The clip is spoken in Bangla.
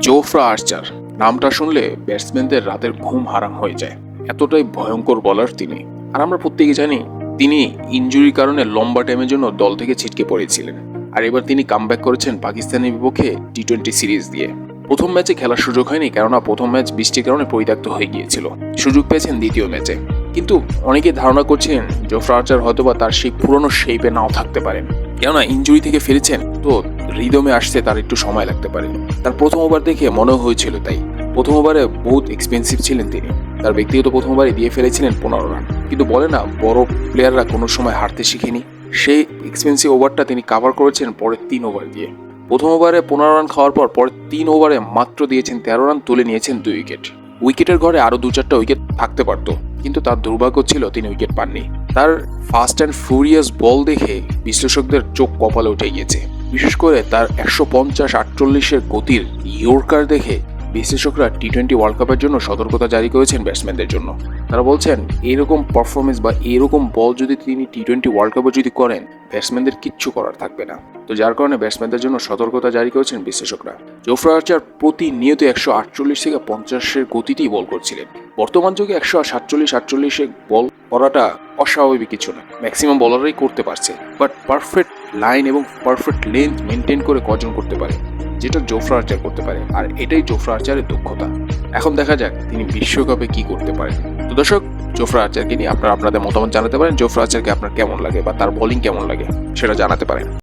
জোফরা আর্চার। নামটা শুনলে ব্যাটসম্যানদের রাতের ঘুম হারাম হয়ে যায়। এতটাই ভয়ঙ্কর বলার তিনি। আর আমরা প্রত্যেকে জানি, তিনি ইনজুরির কারণে লম্বা টাইমের জন্য দল থেকে ছিটকে পড়েছিলেন। আর এবার তিনি কামব্যাক করেছেন পাকিস্তানের বিপক্ষে টি টোয়েন্টি সিরিজ দিয়ে। প্রথম ম্যাচে খেলার সুযোগ হয়নি, কেননা প্রথম ম্যাচ বৃষ্টির কারণে পরিত্যক্ত হয়ে গিয়েছিল। সুযোগ পেয়েছেন দ্বিতীয় ম্যাচে কিন্তু অনেকে ধারণা করছেন, জোফরা আর্চার হয়তোবা তার সেই পুরনো শেপে নাও থাকতে পারেন। কেননা ইনজুরি থেকে ফিরেছেন, তো রিদমে আসতে তার একটু সময় লাগতে পারে। তার প্রথম ওভার দেখে মনে হয়েছিল তাই। প্রথম ওভারে বহুত এক্সপেন্সিভ ছিলেন তিনি। তার ব্যক্তিগত প্রথম ওভারে দিয়ে ফেলেছিলেন পনেরো রান। কিন্তু বলে না, বড় প্লেয়াররা কোনো সময় হারতে শিখেনি। সেই এক্সপেন্সিভ ওভারটা তিনি কাভার করেছেন পরের তিন ওভার দিয়ে। প্রথম ওভারে পনেরো রান খাওয়ার পর পরের তিন ওভারে মাত্র দিয়েছেন তেরো রান, তুলে নিয়েছেন দুই উইকেট উইকেটের ঘরে আরও দু চারটা উইকেট থাকতে পারত, কিন্তু তার দুর্ভাগ্য ছিল তিনি উইকেট পাননি। তার ফাস্ট অ্যান্ড ফিউরিয়াস বল দেখে বিশ্লেষকদের চোখ কপালে উঠে গিয়েছে। বিশেষ করে তার একশো পঞ্চাশ আটচল্লিশের গতির ইয়র্কার দেখে বিশ্লেষকরা টি টোয়েন্টি ওয়ার্ল্ড কাপের জন্য সতর্কতা জারি করেছেন ব্যাটসম্যানদের জন্য। তারা বলছেন এরকম পারফরমেন্স বা এরকম বল যদি তিনি টি টোয়েন্টি ওয়ার্ল্ড কাপে যদি করেন ব্যাটসম্যানদের কিচ্ছু করার থাকবে না। তো যার কারণে ব্যাটসম্যানদের জন্য সতর্কতা জারি করেছেন বিশ্লেষকরা। জোফরা আর্চার প্রতিনিয়ত একশো আটচল্লিশ থেকে পঞ্চাশের গতিতেই বল করছিলেন। বর্তমান যুগে একশো সাতচল্লিশ, আটচল্লিশে বল করাটা অস্বাভাবিক কিছু না। ম্যাক্সিমাম বলারই করতে পারছে। বাট পারফেক্ট লাইন এবং পারফেক্ট লেন্থ মেনটেন করে কজন করতে পারে, যেটা জোফরা আর্চার করতে পারে, আর এটাই জোফরা আর্চারের দক্ষতা। এখন দেখা যাক তিনি বিশ্বকাপে কি করতে পারেন। তো দর্শক, জোফরা আর্চারকে নিয়ে আপনারা আপনাদের মতামত জানাতে পারেন, জোফরা আর্চারকে আপনার কেমন লাগে বা তার বোলিং কেমন লাগে, সেটা জানাতে পারেন।